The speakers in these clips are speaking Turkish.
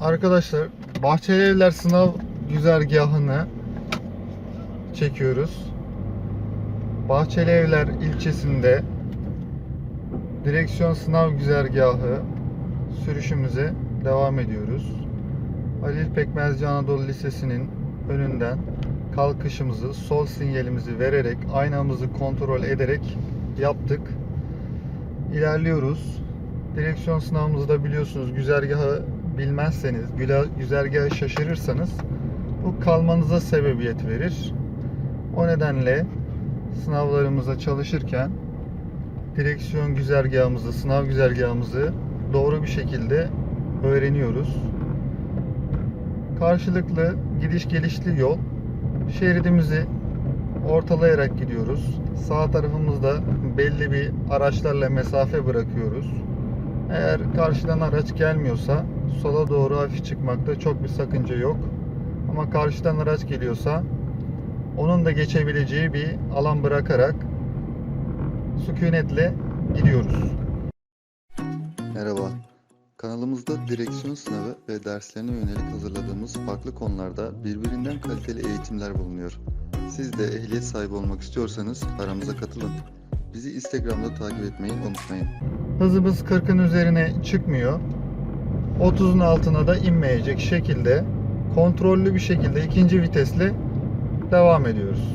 Arkadaşlar Bahçeli Evler sınav güzergahını çekiyoruz. Bahçeli Evler ilçesinde direksiyon sınav güzergahı sürüşümüze devam ediyoruz. Halil Pekmezci Anadolu Lisesi'nin önünden kalkışımızı, sol sinyalimizi vererek, aynamızı kontrol ederek yaptık. İlerliyoruz. Direksiyon sınavımızı da biliyorsunuz güzergahı bilmezseniz, güzergahı şaşırırsanız bu kalmanıza sebebiyet verir. O nedenle sınavlarımıza çalışırken direksiyon güzergahımızı, sınav güzergahımızı doğru bir şekilde öğreniyoruz. Karşılıklı gidiş gelişli yol. Şeridimizi ortalayarak gidiyoruz. Sağ tarafımızda belli bir araçlarla mesafe bırakıyoruz. Eğer karşıdan araç gelmiyorsa sola doğru hafif çıkmakta çok bir sakınca yok. Ama karşıdan araç geliyorsa onun da geçebileceği bir alan bırakarak sükunetle gidiyoruz. Merhaba. Kanalımızda direksiyon sınavı ve derslerine yönelik hazırladığımız farklı konularda birbirinden kaliteli eğitimler bulunuyor. Siz de ehliyet sahibi olmak istiyorsanız aramıza katılın. Bizi Instagram'da takip etmeyi unutmayın. Hızımız 40'ın üzerine çıkmıyor. 30'un altına da inmeyecek şekilde kontrollü bir şekilde ikinci vitesle devam ediyoruz.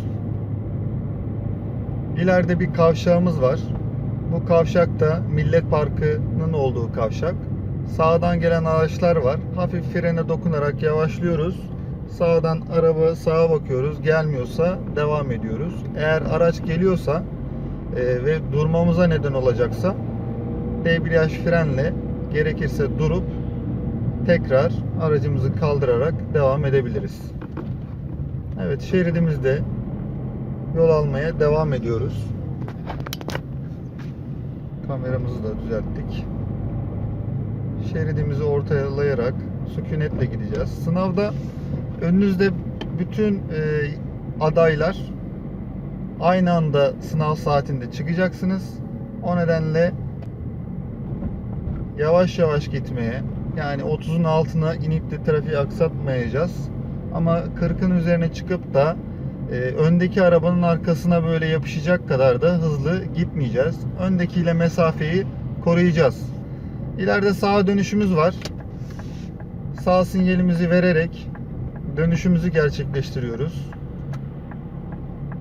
İleride bir kavşağımız var. Bu kavşakta Millet Parkı'nın olduğu kavşak. Sağdan gelen araçlar var. Hafif frene dokunarak yavaşlıyoruz. Sağdan araba sağa bakıyoruz. Gelmiyorsa devam ediyoruz. Eğer araç geliyorsa e, ve durmamıza neden olacaksa debriyaj frenle gerekirse durup tekrar aracımızı kaldırarak devam edebiliriz. Evet şeridimizde yol almaya devam ediyoruz. Kameramızı da düzelttik. Şeridimizi ortalayarak sükunetle gideceğiz. Sınavda önünüzde bütün e, adaylar aynı anda sınav saatinde çıkacaksınız. O nedenle yavaş yavaş gitmeye yani 30'un altına inip de trafiği aksatmayacağız. Ama 40'ın üzerine çıkıp da e, öndeki arabanın arkasına böyle yapışacak kadar da hızlı gitmeyeceğiz. Öndekiyle mesafeyi koruyacağız. İleride sağa dönüşümüz var. Sağ sinyalimizi vererek dönüşümüzü gerçekleştiriyoruz.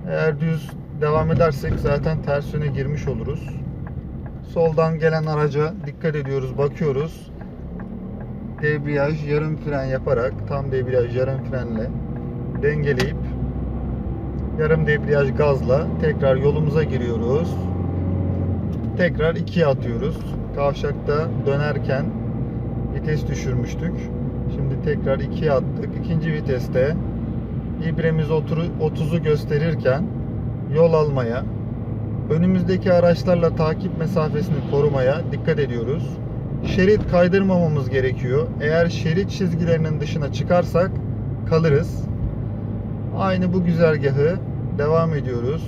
Eğer düz devam edersek zaten ters yöne girmiş oluruz. Soldan gelen araca dikkat ediyoruz, bakıyoruz. Debriyaj, yarım fren yaparak tam debriyaj, yarım frenle dengeleyip yarım debriyaj gazla tekrar yolumuza giriyoruz. Tekrar ikiye atıyoruz. Kavşakta dönerken vites düşürmüştük. Şimdi tekrar ikiye attık. İkinci viteste ibremiz 30'u gösterirken yol almaya, önümüzdeki araçlarla takip mesafesini korumaya dikkat ediyoruz. Şerit kaydırmamamız gerekiyor. Eğer şerit çizgilerinin dışına çıkarsak kalırız. Aynı bu güzergahı devam ediyoruz.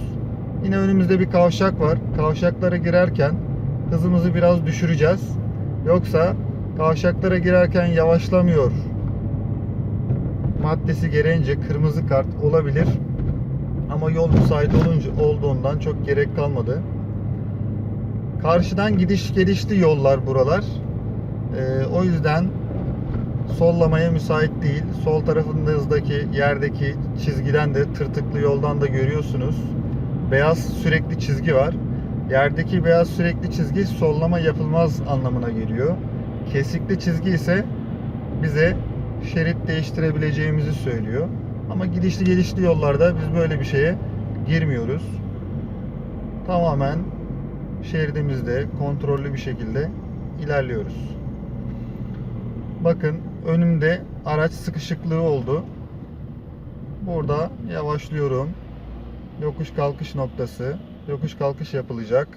Yine önümüzde bir kavşak var. Kavşaklara girerken hızımızı biraz düşüreceğiz. Yoksa kavşaklara girerken yavaşlamıyor maddesi gereğince kırmızı kart olabilir. Ama yol müsait olunca olduğundan çok gerek kalmadı. Karşıdan gidiş gelişli yollar buralar. Ee, o yüzden sollamaya müsait değil. Sol tarafınızdaki yerdeki çizgiden de tırtıklı yoldan da görüyorsunuz. Beyaz sürekli çizgi var. Yerdeki beyaz sürekli çizgi sollama yapılmaz anlamına geliyor. Kesikli çizgi ise bize şerit değiştirebileceğimizi söylüyor. Ama gidişli gelişli yollarda biz böyle bir şeye girmiyoruz. Tamamen şeridimizde kontrollü bir şekilde ilerliyoruz. Bakın önümde araç sıkışıklığı oldu. Burada yavaşlıyorum. Yokuş kalkış noktası. Yokuş kalkış yapılacak.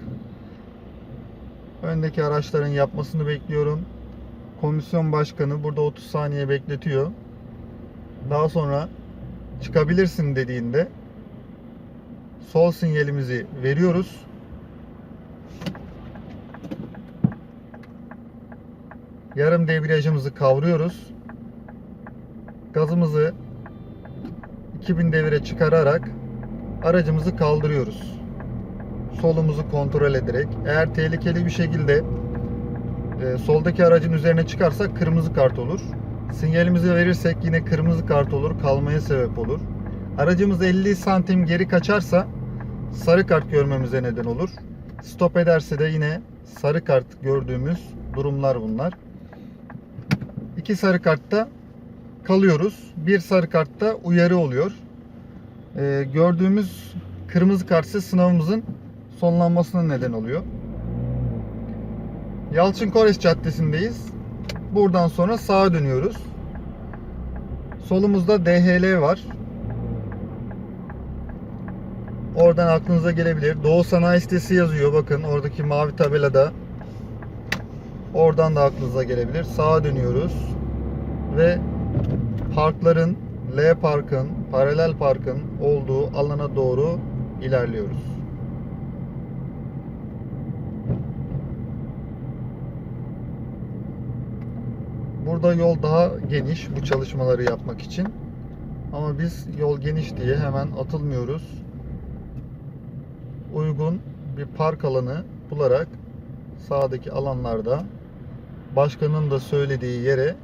Öndeki araçların yapmasını bekliyorum. Komisyon başkanı burada 30 saniye bekletiyor. Daha sonra çıkabilirsin dediğinde sol sinyalimizi veriyoruz. Yarım debriyajımızı kavruyoruz. gazımızı 2000 devire çıkararak aracımızı kaldırıyoruz. Solumuzu kontrol ederek. Eğer tehlikeli bir şekilde e, soldaki aracın üzerine çıkarsak kırmızı kart olur. Sinyalimizi verirsek yine kırmızı kart olur, kalmaya sebep olur. Aracımız 50 santim geri kaçarsa sarı kart görmemize neden olur. Stop ederse de yine sarı kart gördüğümüz durumlar bunlar. İki sarı kartta kalıyoruz. Bir sarı kartta uyarı oluyor. Ee, gördüğümüz kırmızı kart ise sınavımızın sonlanmasına neden oluyor. Yalçın Kores Caddesi'ndeyiz. Buradan sonra sağa dönüyoruz. Solumuzda DHL var. Oradan aklınıza gelebilir. Doğu Sanayi Sitesi yazıyor. Bakın oradaki mavi tabelada. Oradan da aklınıza gelebilir. Sağa dönüyoruz. Ve parkların, L parkın, paralel parkın olduğu alana doğru ilerliyoruz. Burada yol daha geniş bu çalışmaları yapmak için. Ama biz yol geniş diye hemen atılmıyoruz. Uygun bir park alanı bularak sağdaki alanlarda başkanın da söylediği yere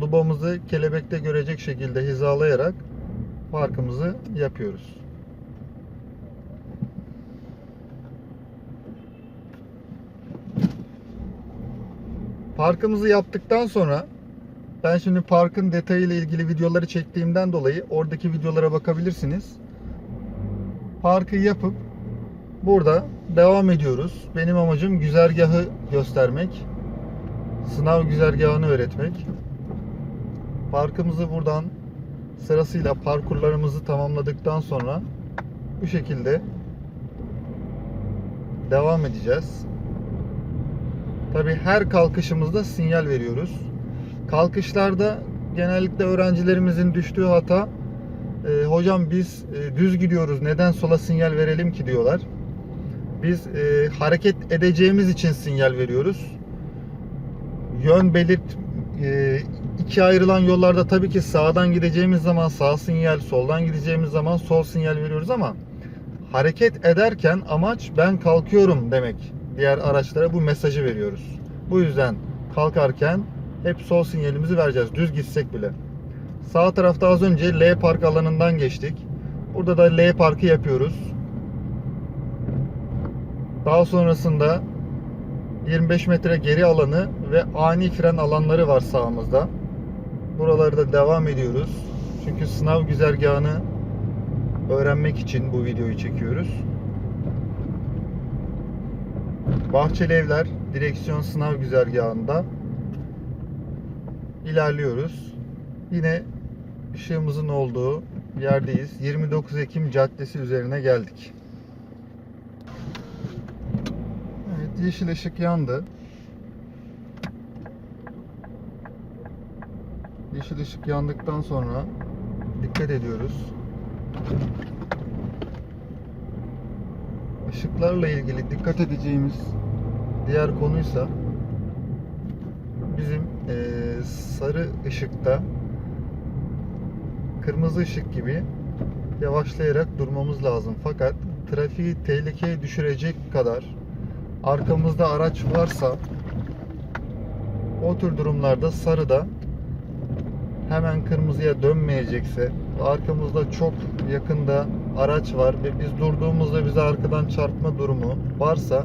dubamızı kelebekte görecek şekilde hizalayarak parkımızı yapıyoruz. Parkımızı yaptıktan sonra ben şimdi parkın detayıyla ilgili videoları çektiğimden dolayı oradaki videolara bakabilirsiniz. Parkı yapıp burada devam ediyoruz. Benim amacım güzergahı göstermek. Sınav güzergahını öğretmek. Parkımızı buradan sırasıyla parkurlarımızı tamamladıktan sonra bu şekilde devam edeceğiz. Tabi her kalkışımızda sinyal veriyoruz. Kalkışlarda genellikle öğrencilerimizin düştüğü hata e, hocam biz e, düz gidiyoruz neden sola sinyal verelim ki diyorlar. Biz e, hareket edeceğimiz için sinyal veriyoruz. Yön belirt e, iki ayrılan yollarda tabii ki sağdan gideceğimiz zaman sağ sinyal, soldan gideceğimiz zaman sol sinyal veriyoruz ama hareket ederken amaç ben kalkıyorum demek. Diğer araçlara bu mesajı veriyoruz. Bu yüzden kalkarken hep sol sinyalimizi vereceğiz. Düz gitsek bile. Sağ tarafta az önce L park alanından geçtik. Burada da L parkı yapıyoruz. Daha sonrasında 25 metre geri alanı ve ani fren alanları var sağımızda. Buralarda devam ediyoruz. Çünkü sınav güzergahını öğrenmek için bu videoyu çekiyoruz. Bahçeli Evler direksiyon sınav güzergahında ilerliyoruz. Yine ışığımızın olduğu yerdeyiz. 29 Ekim Caddesi üzerine geldik. Evet, yeşil ışık yandı. Yeşil ışık yandıktan sonra dikkat ediyoruz. Işıklarla ilgili dikkat edeceğimiz diğer konuysa bizim eee, sarı ışıkta kırmızı ışık gibi yavaşlayarak durmamız lazım. Fakat trafiği tehlikeye düşürecek kadar arkamızda araç varsa o tür durumlarda sarıda hemen kırmızıya dönmeyecekse arkamızda çok yakında araç var ve biz durduğumuzda bize arkadan çarpma durumu varsa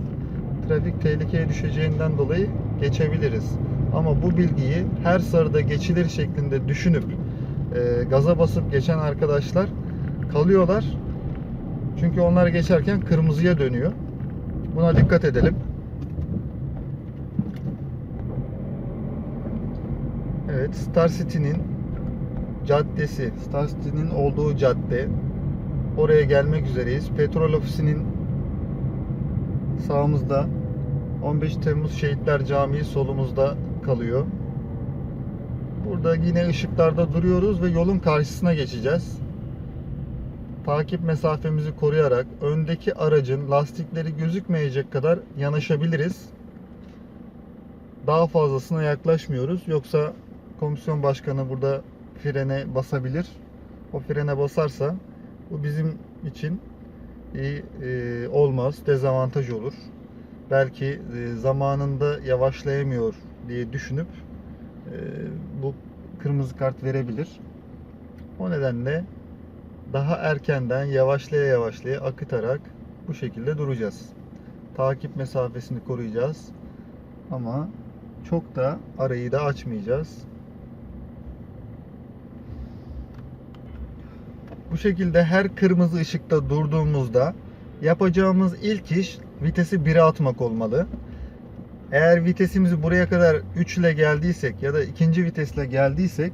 trafik tehlikeye düşeceğinden dolayı geçebiliriz. Ama bu bilgiyi her sarıda geçilir şeklinde düşünüp e, gaza basıp geçen arkadaşlar kalıyorlar. Çünkü onlar geçerken kırmızıya dönüyor. Buna dikkat edelim. Evet, Star City'nin caddesi, Star City'nin olduğu cadde. Oraya gelmek üzereyiz. Petrol ofisinin sağımızda 15 Temmuz Şehitler Camii solumuzda kalıyor. Burada yine ışıklarda duruyoruz ve yolun karşısına geçeceğiz. Takip mesafemizi koruyarak öndeki aracın lastikleri gözükmeyecek kadar yanaşabiliriz. Daha fazlasına yaklaşmıyoruz. Yoksa komisyon başkanı burada frene basabilir. O frene basarsa bu bizim için iyi e, olmaz, dezavantaj olur. Belki e, zamanında yavaşlayamıyor diye düşünüp e, bu kırmızı kart verebilir. O nedenle daha erkenden yavaşlaya yavaşlaya akıtarak bu şekilde duracağız. Takip mesafesini koruyacağız. Ama çok da arayı da açmayacağız. Bu şekilde her kırmızı ışıkta durduğumuzda yapacağımız ilk iş vitesi 1'e atmak olmalı. Eğer vitesimizi buraya kadar 3 ile geldiysek ya da ikinci vitesle geldiysek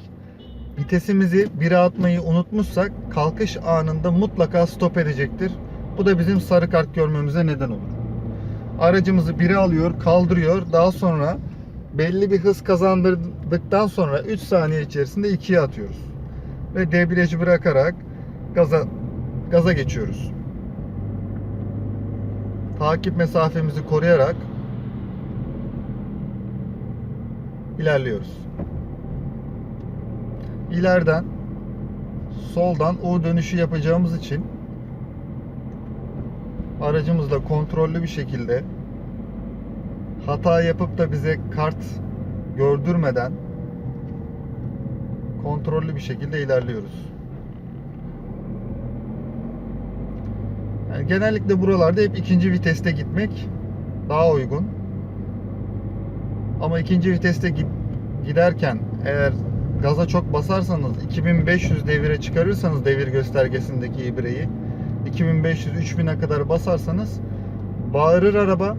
vitesimizi 1'e atmayı unutmuşsak kalkış anında mutlaka stop edecektir. Bu da bizim sarı kart görmemize neden olur. Aracımızı 1'e alıyor, kaldırıyor. Daha sonra belli bir hız kazandırdıktan sonra 3 saniye içerisinde 2'ye atıyoruz. Ve debriyajı bırakarak gaza gaza geçiyoruz. Takip mesafemizi koruyarak ilerliyoruz. İleriden soldan U dönüşü yapacağımız için aracımızla kontrollü bir şekilde hata yapıp da bize kart gördürmeden kontrollü bir şekilde ilerliyoruz. Yani genellikle buralarda hep ikinci viteste gitmek daha uygun. Ama ikinci viteste giderken eğer gaza çok basarsanız 2500 devire çıkarırsanız devir göstergesindeki ibreyi 2500-3000'e kadar basarsanız bağırır araba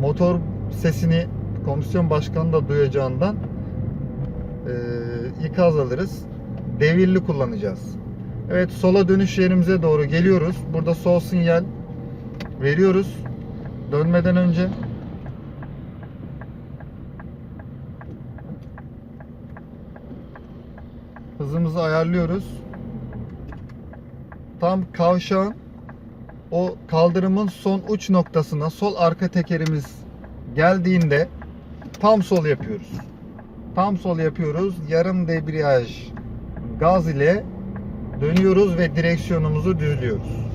motor sesini komisyon başkanı da duyacağından e, ikaz alırız. Devirli kullanacağız. Evet sola dönüş yerimize doğru geliyoruz. Burada sol sinyal veriyoruz. Dönmeden önce hızımızı ayarlıyoruz. Tam kavşağın o kaldırımın son uç noktasına sol arka tekerimiz geldiğinde tam sol yapıyoruz. Tam sol yapıyoruz. Yarım debriyaj gaz ile dönüyoruz ve direksiyonumuzu düzlüyoruz.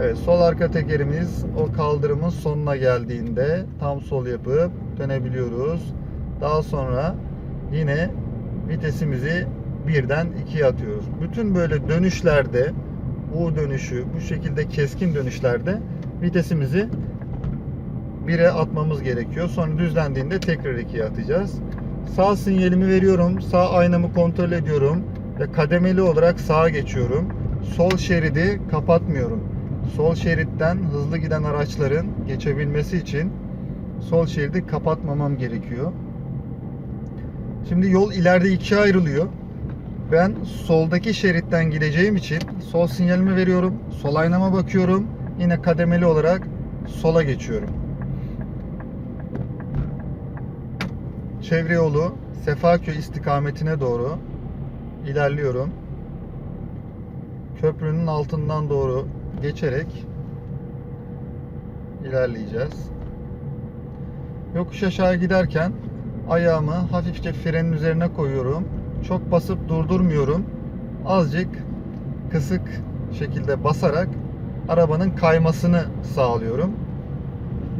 Evet sol arka tekerimiz o kaldırımın sonuna geldiğinde tam sol yapıp dönebiliyoruz. Daha sonra yine vitesimizi birden ikiye atıyoruz. Bütün böyle dönüşlerde U dönüşü bu şekilde keskin dönüşlerde vitesimizi 1'e atmamız gerekiyor. Sonra düzlendiğinde tekrar 2'ye atacağız. Sağ sinyalimi veriyorum. Sağ aynamı kontrol ediyorum. Ve kademeli olarak sağa geçiyorum. Sol şeridi kapatmıyorum. Sol şeritten hızlı giden araçların geçebilmesi için sol şeridi kapatmamam gerekiyor. Şimdi yol ileride ikiye ayrılıyor. Ben soldaki şeritten gideceğim için sol sinyalimi veriyorum. Sol aynama bakıyorum. Yine kademeli olarak sola geçiyorum. Çevre yolu Sefaköy istikametine doğru ilerliyorum. Köprünün altından doğru geçerek ilerleyeceğiz. Yokuş aşağı giderken ayağımı hafifçe frenin üzerine koyuyorum. Çok basıp durdurmuyorum. Azıcık kısık şekilde basarak arabanın kaymasını sağlıyorum.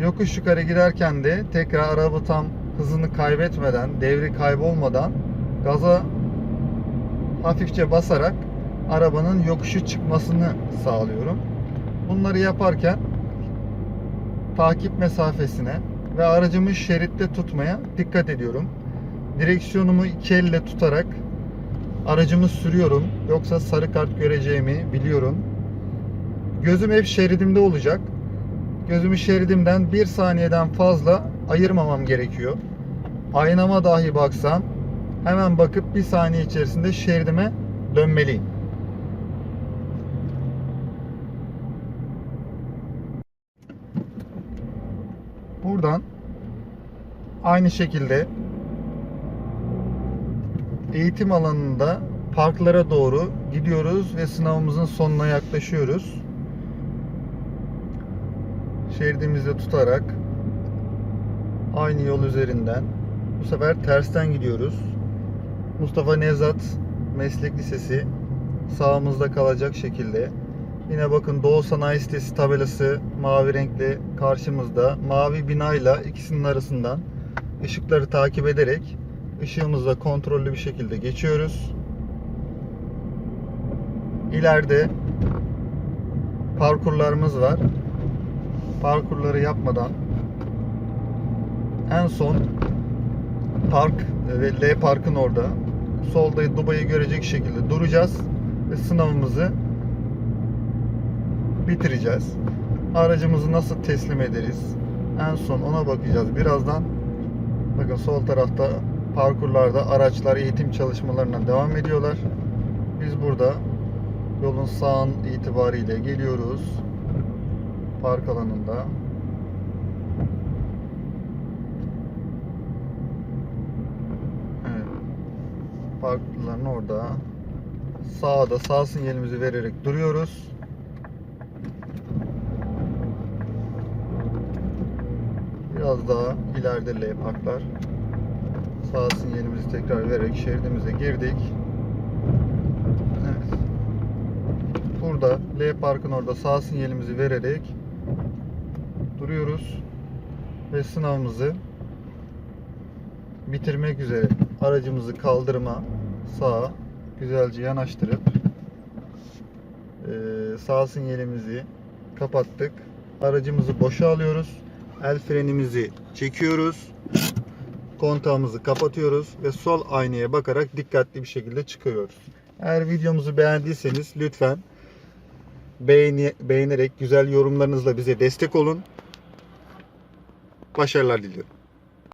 Yokuş yukarı giderken de tekrar araba tam hızını kaybetmeden, devri kaybolmadan gaza hafifçe basarak arabanın yokuşu çıkmasını sağlıyorum. Bunları yaparken takip mesafesine ve aracımı şeritte tutmaya dikkat ediyorum. Direksiyonumu iki elle tutarak aracımı sürüyorum. Yoksa sarı kart göreceğimi biliyorum. Gözüm hep şeridimde olacak. Gözümü şeridimden bir saniyeden fazla ayırmamam gerekiyor. Aynama dahi baksam hemen bakıp bir saniye içerisinde şeridime dönmeliyim. Buradan aynı şekilde eğitim alanında parklara doğru gidiyoruz ve sınavımızın sonuna yaklaşıyoruz. Şeridimizde tutarak aynı yol üzerinden bu sefer tersten gidiyoruz. Mustafa Nevzat Meslek Lisesi sağımızda kalacak şekilde. Yine bakın Doğu Sanayi Sitesi tabelası mavi renkli karşımızda. Mavi binayla ikisinin arasından ışıkları takip ederek ışığımızla kontrollü bir şekilde geçiyoruz. İleride parkurlarımız var. Parkurları yapmadan en son park ve L parkın orada solda Dubai'yi görecek şekilde duracağız ve sınavımızı bitireceğiz. Aracımızı nasıl teslim ederiz? En son ona bakacağız. Birazdan bakın sol tarafta parkurlarda araçlar eğitim çalışmalarına devam ediyorlar. Biz burada yolun sağın itibariyle geliyoruz. Park alanında. Parkların orada. Sağda sağ sinyalimizi vererek duruyoruz. Biraz daha ileride L parklar. Sağ sinyalimizi tekrar vererek şeridimize girdik. Evet. Burada L parkın orada sağ sinyalimizi vererek duruyoruz ve sınavımızı bitirmek üzere aracımızı kaldırıma sağa güzelce yanaştırıp eee, sağ sinyalimizi kapattık. Aracımızı boşa alıyoruz. El frenimizi çekiyoruz. Kontağımızı kapatıyoruz ve sol aynaya bakarak dikkatli bir şekilde çıkıyoruz. Eğer videomuzu beğendiyseniz lütfen beğeni, beğenerek güzel yorumlarınızla bize destek olun. Başarılar diliyorum.